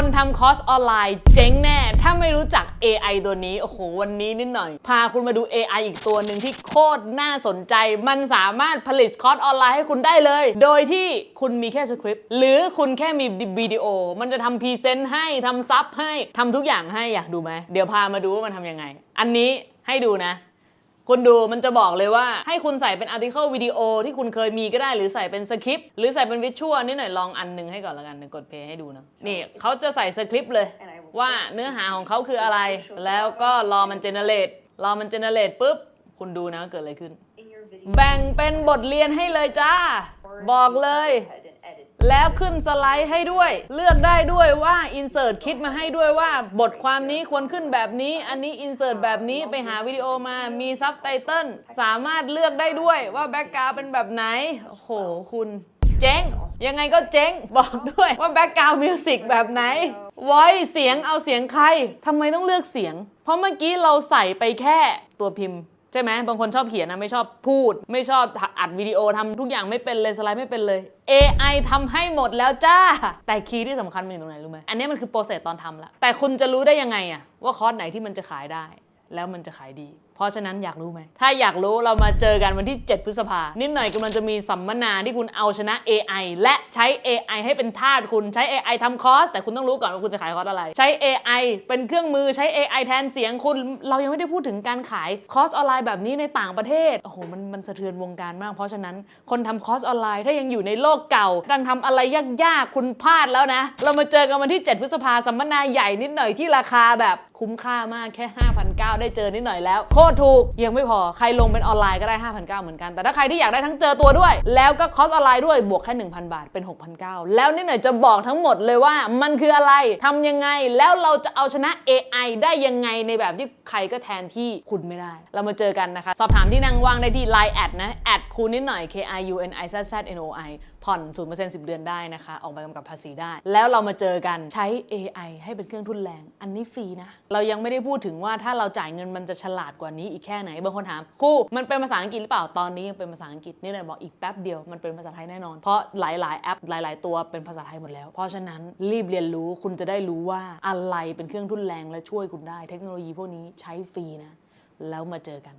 คนทำคอร์สออนไลน์เจ๊งแน่ ถ้าไม่รู้จัก AI ตัวนี้ โอ้โห วันนี้นิดหน่อย พาคุณมาดู AI อีกตัวหนึ่งที่โคตรน่าสนใจ มันสามารถผลิตคอร์สออนไลน์ให้คุณได้เลย โดยที่คุณมีแค่สคริปต์ หรือคุณแค่มีวิดีโอ มันจะทำพรีเซนต์ให้ทำซับให้ทำทุกอย่างให้อยากดูไหม เดี๋ยวพามาดูว่ามันทำยังไง อันนี้ให้ดูนะ คุณดูมันจะบอกเลยว่าให้คุณใส่เป็นอาร์ติเคิลวิดีโอที่คุณเคยมีก็ได้หรือใส่เป็นสคริปต์หรือใส่เป็นวิชวลนี่หน่อยลองอันหนึงให้ก่อนละกันเดี๋ยวกดเพย์ให้ดูนะนี่เขาจะใส่สคริปต์เลย ว่าเนื้อหาของเขาคืออะไร แล้วก็รอมันเจเนเรตรอมันเจเนเรตปุ๊บคุณดูนะว่าเกิดอะไรขึ้น แบ่งเป็นบทเรียนให้เลยจ้า บอกเลย แล้วขึ้นสไลด์ให้ด้วย เลือกได้ด้วยว่า insert คิดมาให้ด้วยว่า บทความนี้ควรขึ้นแบบนี้ อันนี้ insert แบบนี้ไปหาวิดีโอมามีซับไตเติลสามารถเลือกได้ด้วยว่าแบ็กกราวเป็นแบบไหน โอ้โห คุณเจ๊ง ยังไงก็เจ๊ง บอกด้วยว่าแบ็กกราวมิวสิกแบบไหนไว้เสียงเอาเสียงใครทำไมต้องเลือกเสียง เพราะเมื่อกี้เราใส่ไปแค่ตัวพิมพ์ ใช่ไหมบางคนชอบเขียนนะไม่ชอบพูด ไม่ชอบอัดวิดีโอทำทุกอย่างไม่เป็นเลยสไลด์ไม่เป็นเลย AI ทำให้หมดแล้วจ้า แต่คีย์ที่สำคัญมันอยู่ตรงไหนรู้ไหมอันนี้มันคือโปรเซสตอนทำละแต่คุณจะรู้ได้ยังไงอะว่าคอร์สไหนที่มันจะขายได้ แล้วมันจะขายดี เพราะฉะนั้นอยากรู้ไหม ถ้าอยากรู้เรามาเจอกันวันที่ 7 พฤษภา นิดหน่อยกำลังจะมีสัมมนาที่คุณเอาชนะ AI และใช้ AI ให้เป็นทาสคุณใช้ AI ทำคอร์ส แต่คุณต้องรู้ก่อนว่าคุณจะขายคอร์สอะไร ใช้ AI เป็นเครื่องมือใช้ AI แทนเสียงคุณ เรายังไม่ได้พูดถึงการขายคอร์สออนไลน์แบบนี้ในต่างประเทศ โอ้โห มันมันสะเทือนวงการมาก เพราะฉะนั้นคนทำคอร์สออนไลน์ถ้ายังอยู่ในโลกเก่าดังทำอะไรยากๆคุณพลาดแล้วนะ เรามาเจอกันวันที่ 7 พฤษภาสัมมนาใหญ่นิดหน่อยที่ราคาแบบ คุ้มค่ามากแค่ 5,900 ได้เจอนิดหน่อยแล้ว โคตรถูก ยังไม่พอใครลงเป็นออนไลน์ก็ได้ 5,900 เหมือนกัน แต่ถ้าใครที่อยากได้ทั้งเจอตัวด้วย แล้วก็คอสออนไลน์ด้วยบวกแค่ 1,000 บาทเป็น 6,900 แล้วนิดหน่อยจะบอกทั้งหมดเลยว่ามันคืออะไรทำยังไงแล้วเราจะเอาชนะ AI ได้ยังไงในแบบที่ใครก็แทนที่คุณไม่ได้ เรามาเจอกันนะคะ สอบถามที่นั่งว่างได้ที่ Line แอดนะแอดคูณนิดหน่อย K I U N I Z Z N O I ผ่อน0% 10เดือนได้นะคะ ออกใบกำกับภาษีได้ แล้วเรามาเจอกันใช้ AI ให้เป็นเครื่องทุนแรง อันนี้ฟรีนะเรายังไม่ได้พูดถึงว่าถ้าเราจ่ายเงินมันจะฉลาดกว่านี้อีกแค่ไหน บางคนถามครูมันเป็นภาษาอังกฤษหรือเปล่าตอนนี้ยังเป็นภาษาอังกฤษนี่เลยบอกอีกแป๊บเดียวมันเป็นภาษาไทยแน่นอน เพราะหลาย ๆ แอปหลาย ๆ ตัวเป็นภาษาไทยหมดแล้ว เพราะฉะนั้นรีบเรียนรู้คุณจะได้รู้ว่าอะไรเป็นเครื่องทุนแรงและช่วยคุณได้ เทคโนโลยีพวกนี้ใช้ฟรีนะแล้วมาเจอกัน